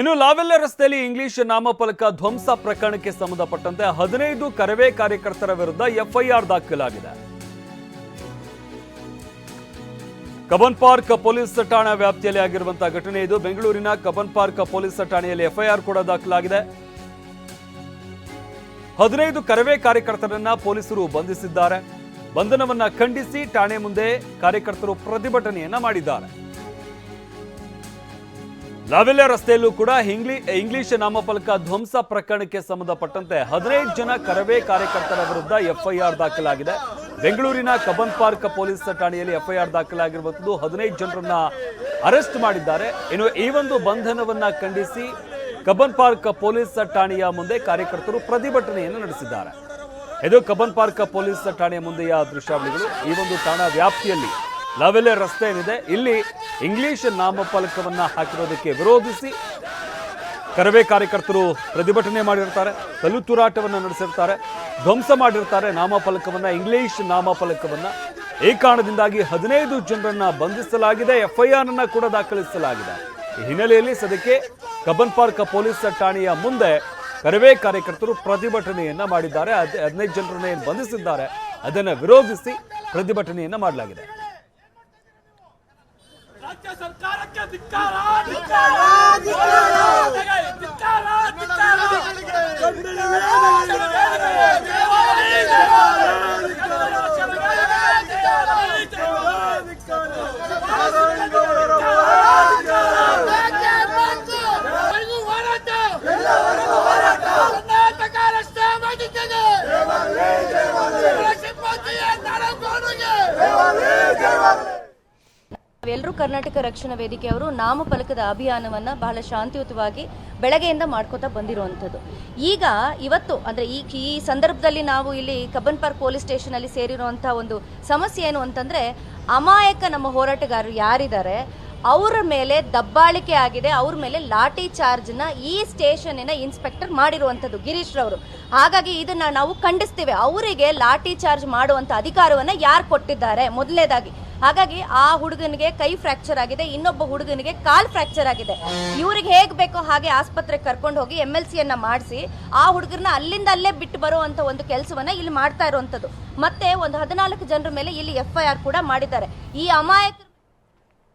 ಇನ್ನು ಲಾವೆಲ್ಲ ರಸ್ತೆಯಲ್ಲಿ ಇಂಗ್ಲಿಷ್ ನಾಮಫಲಕ ಧ್ವಂಸ ಪ್ರಕರಣಕ್ಕೆ ಸಂಬಂಧಪಟ್ಟಂತೆ ಹದಿನೈದು ಕರವೇ ಕಾರ್ಯಕರ್ತರ ವಿರುದ್ಧ ಎಫ್ಐಆರ್ ದಾಖಲಾಗಿದೆ. ಕಬನ್ ಪಾರ್ಕ್ ಪೊಲೀಸ್ ಠಾಣಾ ವ್ಯಾಪ್ತಿಯಲ್ಲಿ ಆಗಿರುವಂತಹ ಘಟನೆ ಇದು. ಬೆಂಗಳೂರಿನ ಕಬನ್ ಪಾರ್ಕ್ ಪೊಲೀಸ್ ಠಾಣೆಯಲ್ಲಿ ಎಫ್ಐಆರ್ ಕೂಡ ದಾಖಲಾಗಿದೆ. ಹದಿನೈದು ಕರವೇ ಕಾರ್ಯಕರ್ತರನ್ನ ಪೊಲೀಸರು ಬಂಧಿಸಿದ್ದಾರೆ. ಬಂಧನವನ್ನ ಖಂಡಿಸಿ ಠಾಣೆ ಮುಂದೆ ಕಾರ್ಯಕರ್ತರು ಪ್ರತಿಭಟನೆಯನ್ನ ಮಾಡಿದ್ದಾರೆ. ಲಾವೆಲ್ಲ ರಸ್ತೆಯಲ್ಲೂ ಕೂಡ ಇಂಗ್ಲಿ ಇಂಗ್ಲಿಷ್ ನಾಮಫಲಕ ಧ್ವಂಸ ಪ್ರಕರಣಕ್ಕೆ ಸಂಬಂಧಪಟ್ಟಂತೆ ಹದಿನೈದು ಜನ ಕರವೇ ಕಾರ್ಯಕರ್ತರ ವಿರುದ್ಧ ಎಫ್ಐಆರ್ ದಾಖಲಾಗಿದೆ. ಬೆಂಗಳೂರಿನ ಕಬನ್ ಪಾರ್ಕ್ ಪೊಲೀಸ್ ಠಾಣೆಯಲ್ಲಿ ಎಫ್ಐಆರ್ ದಾಖಲಾಗಿರುವಂಥದ್ದು ಹದಿನೈದು ಜನರನ್ನ ಅರೆಸ್ಟ್ ಮಾಡಿದ್ದಾರೆ. ಇನ್ನು ಈ ಒಂದು ಬಂಧನವನ್ನ ಖಂಡಿಸಿ ಕಬನ್ ಪಾರ್ಕ್ ಪೊಲೀಸ್ ಠಾಣೆಯ ಮುಂದೆ ಕಾರ್ಯಕರ್ತರು ಪ್ರತಿಭಟನೆಯನ್ನು ನಡೆಸಿದ್ದಾರೆ. ಇದು ಕಬನ್ ಪಾರ್ಕ್ ಪೊಲೀಸ್ ಠಾಣೆಯ ಮುಂದೆಯ ದೃಶ್ಯಾವಳಿಗಳು. ಈ ಒಂದು ಠಾಣಾ ವ್ಯಾಪ್ತಿಯಲ್ಲಿ ಲಾವೆಲೆ ರಸ್ತೆ ಏನಿದೆ ಇಲ್ಲಿ ಇಂಗ್ಲಿಷ್ ನಾಮಫಲಕವನ್ನು ಹಾಕಿರೋದಕ್ಕೆ ವಿರೋಧಿಸಿ ಕರವೇ ಕಾರ್ಯಕರ್ತರು ಪ್ರತಿಭಟನೆ ಮಾಡಿರ್ತಾರೆ ಕಲ್ಲು ತೂರಾಟವನ್ನು ನಡೆಸಿರ್ತಾರೆ, ಧ್ವಂಸ ಮಾಡಿರ್ತಾರೆ. ನಾಮಫಲಕವನ್ನು, ಇಂಗ್ಲಿಷ್ ನಾಮಫಲಕವನ್ನು. ಈ ಕಾರಣದಿಂದಾಗಿ ಹದಿನೈದು ಜನರನ್ನ ಬಂಧಿಸಲಾಗಿದೆ, ಎಫ್ಐಆರ್ ಅನ್ನ ಕೂಡ ದಾಖಲಿಸಲಾಗಿದೆ. ಈ ಹಿನ್ನೆಲೆಯಲ್ಲಿ ಸದ್ಯಕ್ಕೆ ಕಬ್ಬನ್ ಪಾರ್ಕ್ ಪೊಲೀಸ್ ಠಾಣೆಯ ಮುಂದೆ ಕರವೇ ಕಾರ್ಯಕರ್ತರು ಪ್ರತಿಭಟನೆಯನ್ನ ಮಾಡಿದ್ದಾರೆ. ಹದಿನೈದು ಜನರನ್ನ ಏನು ಬಂಧಿಸಿದ್ದಾರೆ, ಅದನ್ನು ವಿರೋಧಿಸಿ ಪ್ರತಿಭಟನೆಯನ್ನ ಮಾಡಲಾಗಿದೆ. ರಾಜ್ಯ ಸರ್ಕಾರಕ್ಕೆ ಧಿಕ್ಕಾರ ಧಿಕ್ಕಾರ ಧಿಕ್ಕಾರ. ಧಿಕ್ಕಾರ. ಕರ್ನಾಟಕ ರಸ್ತೆ ಮಾಡಿದ್ದೇನೆ. ಕರ್ನಾಟಕ ರಕ್ಷಣಾ ವೇದಿಕೆಯವರು ನಾಮಫಲಕದ ಅಭಿಯಾನವನ್ನ ಬಹಳ ಶಾಂತಿಯುತವಾಗಿ ಬೆಳಗ್ಗೆಯಿಂದ ಮಾಡ್ಕೋತಾ ಬಂದಿರುವಂಥದ್ದು. ಈಗ ಇವತ್ತು ಅಂದ್ರೆ ಈ ಈ ಸಂದರ್ಭದಲ್ಲಿ ನಾವು ಇಲ್ಲಿ ಕಬ್ಬನ್ ಪಾರ್ಕ್ ಪೊಲೀಸ್ ಸ್ಟೇಷನ್ ಅಲ್ಲಿ ಸೇರಿರುವಂತಹ ಒಂದು ಸಮಸ್ಯೆ ಏನು ಅಂತಂದ್ರೆ ಅಮಾಯಕ ನಮ್ಮ ಹೋರಾಟಗಾರರು ಯಾರಿದ್ದಾರೆ, ಅವರ ಮೇಲೆ ದಬ್ಬಾಳಿಕೆ ಆಗಿದೆ, ಅವ್ರ ಮೇಲೆ ಲಾಠಿ ಚಾರ್ಜ್ನ ಈ ಸ್ಟೇಷನಿನ ಇನ್ಸ್ಪೆಕ್ಟರ್ ಮಾಡಿರುವಂಥದ್ದು ಗಿರೀಶ್ ರವರು. ಹಾಗಾಗಿ ಇದನ್ನ ನಾವು ಖಂಡಿಸ್ತೇವೆ. ಅವರಿಗೆ ಲಾಠಿ ಚಾರ್ಜ್ ಮಾಡುವಂತ ಅಧಿಕಾರವನ್ನ ಯಾರು ಕೊಟ್ಟಿದ್ದಾರೆ? ಮೊದಲನೇದಾಗಿ ಹಾಗಾಗಿ ಆ ಹುಡುಗನಿಗೆ ಕೈ ಫ್ರಾಕ್ಚರ್ ಆಗಿದೆ, ಇನ್ನೊಬ್ಬ ಹುಡುಗನಿಗೆ ಕಾಲ್ ಫ್ರಾಕ್ಚರ್ ಆಗಿದೆ. ಇವ್ರಿಗೆ ಹೇಗ್ ಬೇಕೋ ಹಾಗೆ ಆಸ್ಪತ್ರೆಗೆ ಕರ್ಕೊಂಡು ಹೋಗಿ ಎಂ ಎಲ್ ಸಿಯನ್ನ ಮಾಡಿಸಿ, ಆ ಹುಡುಗರನ್ನ ಅಲ್ಲಿಂದ ಅಲ್ಲೇ ಬಿಟ್ಟು ಬರುವಂತ ಒಂದು ಕೆಲಸವನ್ನ ಇಲ್ಲಿ ಮಾಡ್ತಾ ಇರುವಂತದ್ದು. ಮತ್ತೆ ಒಂದು ಹದಿನಾಲ್ಕು ಜನರ ಮೇಲೆ ಇಲ್ಲಿ ಎಫ್ ಐ ಆರ್ ಕೂಡ ಮಾಡಿದ್ದಾರೆ. ಈ ಅಮಾಯಕರ